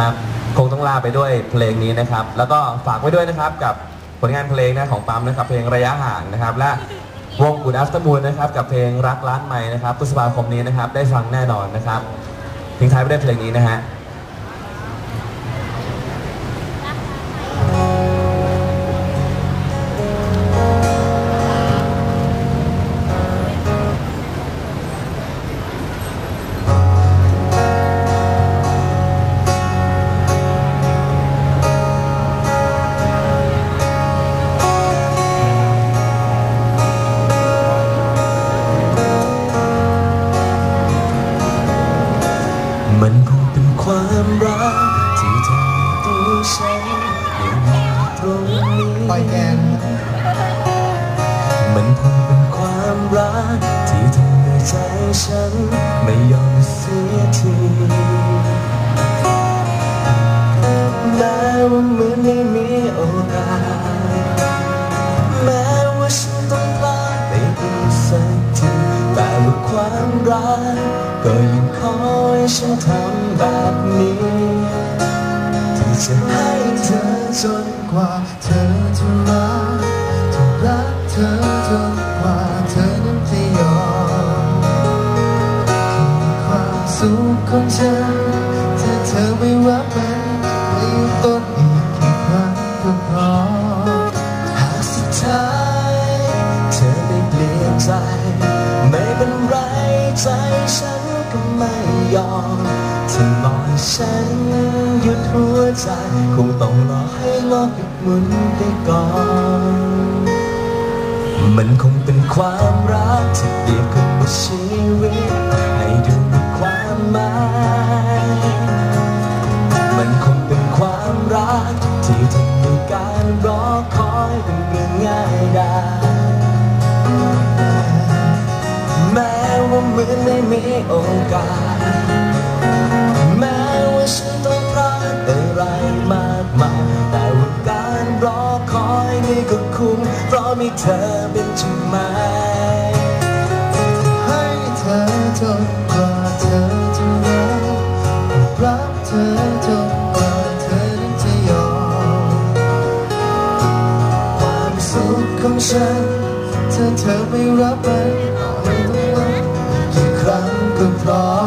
ครับคงต้องลาไปด้วยเพลงนี้นะครับ แล้วก็ฝากไว้ด้วยนะครับกับผลงานเพลงนะของปั๊มนะครับ เพลงระยะห่างนะครับ และวงกุดอัฟเตอร์มูนนะครับกับเพลงรักล้านไม้นะครับพฤษภาคมนี้นะครับ ได้ฟังแน่นอนนะครับทิ้งท้ายไปด้วยเพลงนี้นะฮะ มันคงเป็นความรักที่ทำให้ตัวฉันยังอยู่ตรงนี้ปล่อยแกนมันคงเป็นความรักที่ทำให้ใจฉันไม่ยอมเสียทีแม้ว่าเหมือนไม่มีโอกาสแม้ว่าฉันต้องพลาดไปอีกสักทีแต่ว่าความรักก็ยัง ฉันทำแบบนี้ ที่จะให้เธอจนกว่าเธอจะรักจะรักเธอจนกว่าเธอนั้นจะยอมคือความสุขของฉันถ้าเธอไม่รับมัน ยอมถ้าลอยฉันหยุดหัวใจ คงต้องรอให้โลกหยุดหมุนไปก่อน มันคงเป็นความรักที่เปรียบกับชีวิต ให้ดูมีความหมาย มันคงเป็นความรักที่ทำให้การรอคอยเป็นเรื่องง่ายได้แม้ว่าเหมือนไม่มีโอกาส ธอเป็นจุดหมายให้เธอจนกว่าเธอจะรักรักเธอจนกว่าเธอนั้นจะยอมความสุขของฉันถ้าเธอไม่รับมันต่อให้ต้องรับกี่ครั้งก็พร้อม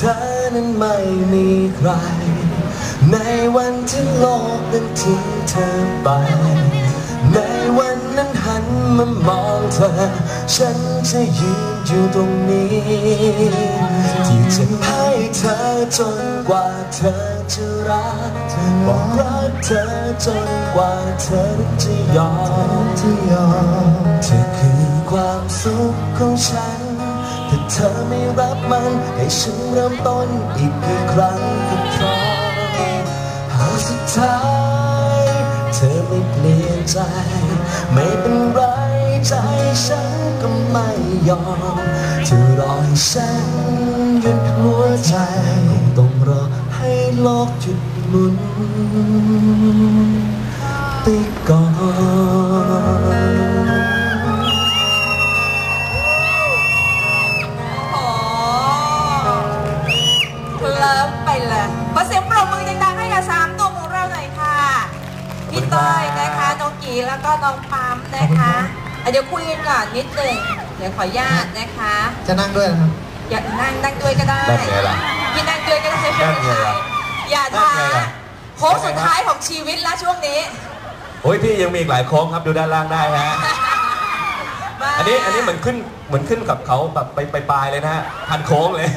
ธอนั้นไม่มีใคร ในวันที่โลกนั้นทิ้งเธอไป ในวันนั้นหันมามองเธอ ฉันจะยืนอยู่ตรงนี้ ที่จะให้เธอจนกว่าเธอจะรักบอกรักเธอจนกว่าเธอจะยอมที่ยอมเธอคือความสุขของฉัน ถ้าเธอไม่รับมัน ให้ฉันเริ่มต้นอีกกี่ครั้งก็พร้อมหากสุดท้ายเธอไม่เปลี่ยนใจ ไม่เป็นไรใจฉันก็ไม่ยอมเธอรอให้ฉันหยุดหัวใจคงต้องรอให้โลกหยุดหมุนไปก่อน พี่เต้ยนะคะน้องกีแล้วก็น้องปั๊มนะคะอะเดี๋ยวคุยกันก่อนนิดหนึ่งเดี๋ยวขออนุญาตนะคะ จะนั่งด้วยนะครับ อยากนั่งนั่งด้วยก็ได้นั่งไงล่ะพี่นั่งด้วยก็ได้นั่งไงล่ะอย่านั่ท้างไงล่ะ โค้งสุดท้ายของชีวิตแล้วช่วงนี้โอ้ยพี่ยังมีอีกหลายโค้งครับดูด้านล่างได้ฮะ มาอันนี้อันนี้เหมือนขึ้นเหมือนขึ้นกับเขาแบบไปไปปลายเลยนะฮะพันโค้งเลย